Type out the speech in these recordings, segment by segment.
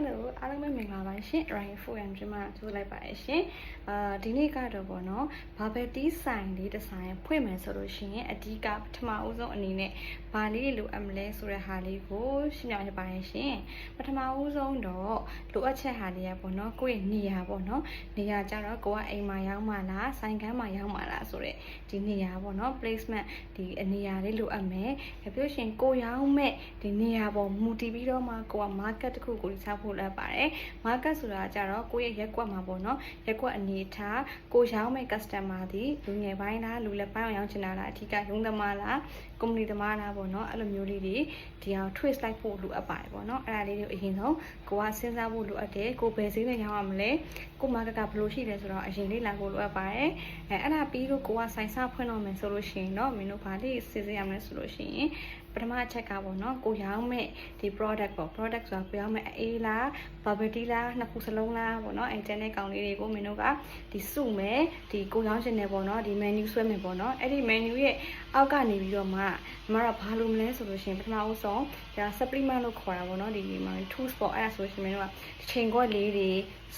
Hello အားလုံးပဲမင်္ဂလာပါရှင် Ryan Food and Drink မှာကြိုးလိုက်ပါရရှင်အာဒီနေ့ကတော့ပေါ့နော်ဘာပဲတီးဆိုင်လေးတစ်ဆိုင်ဖွင့်မယ်ဆိုလို့ရှိရင်အဓိကပထမဦးဆုံးအနေနဲ့ဘာလေးလိုအပ်မလဲဆိုတဲ့ဟာလေးကိုရှင်းပြရပါရရှင်ပထမဦးဆုံးတော့လိုအပ်ချက်ဟာလေးရပေါ့နော်ကိုယ့်ရဲ့နေရာပေါ့နော်နေရာကြတော့ကိုကအိမ်မှာရောက်မှလားဆိုင်ကန်းမှာရောက်မှလားဆိုတဲ့ ဒီနေရာပေါ့နော် placement ဒီအနေရာလေးလိုအပ်မယ်ပြောရှင်ကိုရောက်မဲ့ဒီနေရာပေါ်မူတည်ပြီးတော့မှကိုက market တစ်ခုကိုချဖို့လက်ပါတယ် market ဆိုတာကြတော့ကိုယ့်ရဲ့ရက်ကွက်မှာပေါ့နော်ရက်ကွက်အနေထားကိုရောင်းမဲ့ customer ဒီလူငယ်ပိုင်းလားလူလက်ပိုင်းအောင်ရောင်းချင်တာလားအထူးကရုံးသမားလား company သမားလားပေါ့နော်အဲ့လိုမျိုးလေးတွေဒီအောင် twist လိုက်ဖို့လိုအပ်ပါတယ်ပေါ့နော်အဲ့ဒါလေးတွေအရင်ဆုံးကိုကစဉ်းစားဖို့လိုအပ်တယ်ကိုဘယ်ဈေးနဲ့ရောင်းရမလဲကို market ကဘယ်လိုရှိလဲဆိုတော့အရင်လေးလာဖို့လိုအပ်ပါတယ်အဲအဲ့ဒါပြီးလို့ကိုကဆိုင်စားဖွင့်တော့မယ်ဆိုလို့ရှိရင်တော့မင်းတို့ဘာလေးစစ်စစ်ရမလဲဆိုလို့ရှိရင်ပထမအချက်ကပေါ့နော်ကိုရောင်းမဲ့ဒီ product ပေါ့ product ဆိုတာကိုရောင်းမဲ့အေးလား bubble tea လားနှစ်ခုစလုံးလားပေါ့နော်အဲတန်းတဲ့ကောင်လေးတွေကိုမင်းတို့ကဒီစုမယ်ဒီကိုရောင်းရှင်နေပေါ့နော်ဒီ menu ဆွဲမယ်ပေါ့နော်အဲ့ဒီ menu ရဲ့အောက်ကနေပြီးတော့မှမမကဘာလို့မလဲဆိုလို့ရှိရင်ပထမဦးဆုံးဒါ supplement လို့ခေါ်တာပေါ့နော်ဒီမှာ tools ပေါ့အဲ့ဒါဆိုလို့ရှိရင်မင်းတို့ကချိန်ခွက်လေးတွေ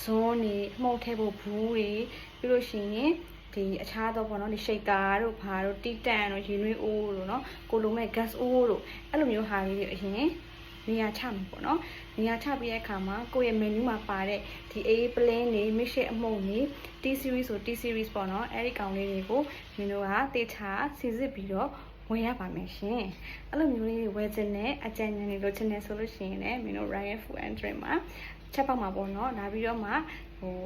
ဇွန်းတွေအမှုန့်ထည့်ဖို့ဘူးတွေပြီးလို့ရှိရင် ဒီအခြားသောပေါ့နော်ဒီ shaker တို့ဘာတို့တီတန်တို့ရေနွေးအိုးတို့နော်ကိုလိုမဲ့ gas အိုးတို့အဲ့လိုမျိုးဟာလေးတွေအရင်နေရာချမှာပေါ့နော်နေရာချပြီးတဲ့အခါမှာကိုယ့်ရဲ့ menu မှာပါတဲ့ဒီ A plane တွေ mission အမှုန့်တွေ T series ဆို T series ပေါ့နော်အဲ့ဒီကောင်လေးတွေကိုမင်းတို့ကတေချာစီစစ်ပြီးတော့ဝယ်ရပါမယ်ရှင်အဲ့လိုမျိုးလေးတွေဝယ်ခြင်းနဲ့အကြံဉာဏ်တွေလိုချင်တယ်ဆိုလို့ရှိရင်လည်းမင်းတို့ Ryan Food and Drink မှာချက်ပေါက်မှာပေါ့နော်လာပြီးတော့မှဟို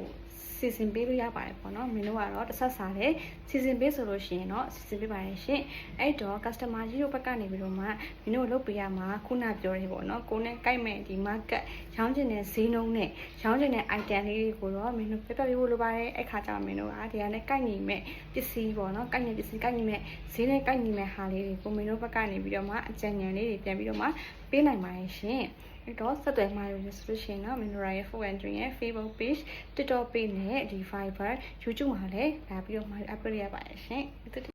စီစဉ်ပေးလို့ရပါတယ်ပေါ့နော်မင်းတို့ကတော့တစ်ဆက်စားတယ်စီစဉ်ပေးဆိုလို့ရှိရင်တော့စီစဉ်ပေးပါတယ်ရှင်အဲ့တော့ customer ကြီးတို့ဘက်ကနေပြီးတော့မှမင်းတို့လုပ်ပေးရမှာခုနပြောတယ်ပေါ့နော်ကိုနဲ့ကြိုက်မဲ့ဒီ market ရောင်းချင်တဲ့ဈေးနှုန်းနဲ့ရောင်းချင်တဲ့ item လေးတွေကိုတော့မင်းတို့ပြပြပေးဖို့လိုပါတယ်အဲ့ခါကျတော့မင်းတို့ကဒီကနေ့ကြိုက်နေမဲ့ပစ္စည်းပေါ့နော်ကြိုက်နေပစ္စည်းကြိုက်နေမဲ့ဈေးနဲ့ကြိုက်နေမဲ့ဟာလေးတွေကိုမင်းတို့ဘက်ကနေပြီးတော့မှအကြံဉာဏ်လေးတွေပြန်ပြီးတော့မှပေးနိုင်ပါတယ်ရှင် အဲ့တော့ဆက်သွယ်မှာရလို့ဆိုလို့ရှိရင်တော့ Minora ရဲ့ Food and Drink ရဲ့ Facebook page TikTok page နဲ့ဒီ Fiverr YouTube မှာလည်းလာပြီးတော့မှာ upload ရပါတယ်ရှင်